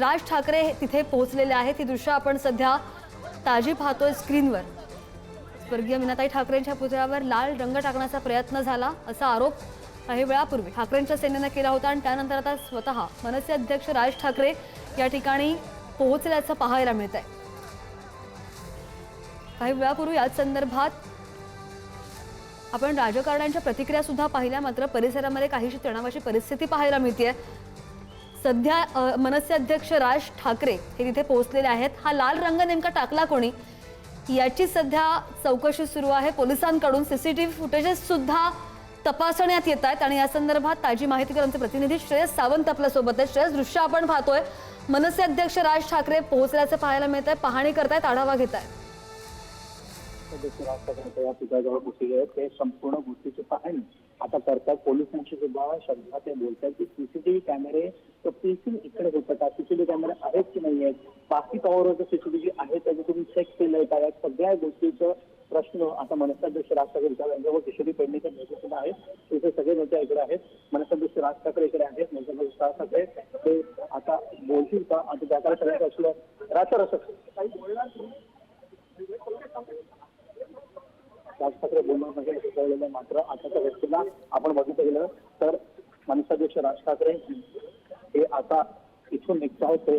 राज ठाकरे तिथे पोहोचलेले आहेत. ही दृश्य आपण सध्या ताजी पाहतोय स्क्रीनवर. स्वर्गीय मीनाताई ठाकरेंच्या पुतळ्यावर लाल रंग टाकण्याचा प्रयत्न झाला असा आरोप काही वेळापूर्वी ठाकरेंच्या सेनेनं केला होता आणि त्यानंतर आता स्वतः मनसे अध्यक्ष राज ठाकरे या ठिकाणी पोहोचल्याचं पाहायला मिळत आहे काही वेळापूर्वी याच संदर्भात आपण राजकारण्यांच्या प्रतिक्रिया सुद्धा पाहिल्या. मात्र परिसरामध्ये काहीशी तणावाची परिस्थिती पाहायला मिळते सध्या मनसे अध्यक्ष राज ठाकरे हे तिथे पोहोचलेले आहेत. हा लाल रंग नेमका टाकला कोणी? याची सध्या चौकशी सुरू आहे. पोलिसांकडून सीसीटीव्ही फुटेजेस सुद्धा तपासण्यात येत आहेत आणि या संदर्भात ताजी माहिती करून आमचे प्रतिनिधी श्रेयस सावंत आपल्यासोबत आहेत. श्रेयस दृश्य आपण पाहतोय. मनसे अध्यक्ष राज ठाकरे पोहोचल्याचं पाहायला मिळत आहे पाहणी करतायत आढावा घेत आहेत या ठिकाणी आहेत. ते संपूर्ण गोष्टीची पाहणी आता करतात. पोलिसांशी सुद्धा शब्दात ते बोलतात की सीसीटीव्ही कॅमेरे तर पीसी इकडे होतं का सीसीटीव्ही कॅमेरे आहेत की नाही आहेत? बाकी टॉवरवर सीसीटीव्ही आहेत त्याचं तुम्ही चेक केलंय का? या सगळ्या गोष्टीचं प्रश्न आता मनसाध्यक्ष राज ठाकरे विचार यांच्यावर किशोरी पेडणेकर नेते सुद्धा आहेत. तिथे सगळे नेते इकडे आहेत. मनसाध्यक्ष राज ठाकरे इकडे आहेत. मनसाध्यक्ष राज ठाकरे ते आता बोलतील का? आता त्याकडे सगळ्यात असलं राजकारण असं काही बोलणार नाही. राज ठाकरे बोलणार सुचवलेलं मात्र आताच्या व्यक्तीला आपण बघितलं गेलं तर मनसाध्यक्ष राज ठाकरे हे आता इथून निघतायत ते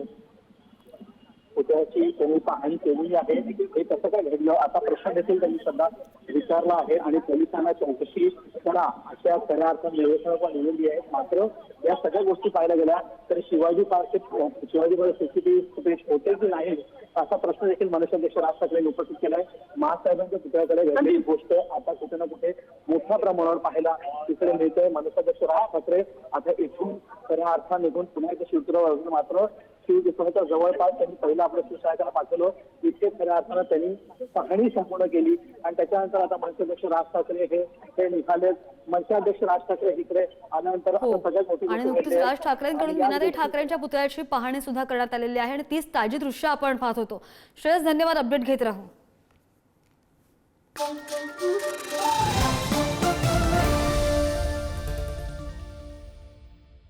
पुतळ्याची त्यांनी पाहणी केलेली आहे? हे कसं काय घडलं? असा प्रश्न देखील त्यांनी सध्या विचारला आहे आणि पोलिसांना चौकशी करा अशा खऱ्या अर्थात निवेदन पण लिहिलेली आहेत मात्र या सगळ्या गोष्टी पाहायला गेल्या तर शिवाजी पार्कचे शिवाजी पार्क सीसीटीव्ही फुटेज होते की नाही असा प्रश्न देखील मनसाध्यक्ष राज ठाकरे उपस्थित केलाय महासाहेबांच्या पुतळ्याकडे घडलेली गोष्ट आता कुठे ना कुठे मोठ्या प्रमाणावर पाहायला तिकडे मिळतंय. मनसाध्यक्ष राज ठाकरे आता इथून खऱ्या अर्थाने निघून पुन्हा एकदा शिवतरावर मात्र शिवदिसच्या जवळपास त्यांनी पहिलं आपलं शिवसहायकाला पाठवलं. इतके खऱ्या अर्थानं त्यांनी पाहणी संपूर्ण केली. आणि त्याच्यानंतर आता मनसाध्यक्ष राज ठाकरे हे हे निघाले मनसाध्यक्ष राज ठाकरे इकडे आल्यानंतर हो. सगळ्यात मोठी आणि नुकतीच आहे. राज ठाकरेंकडून मीनाताई ठाकरेंच्या पुतळ्याची पाहणी सुद्धा करण्यात आलेली आहे आणि तीच ताजी दृश्य आपण पाहत होतो. श्रेयस धन्यवाद. अपडेट घेत राहू. Thank you.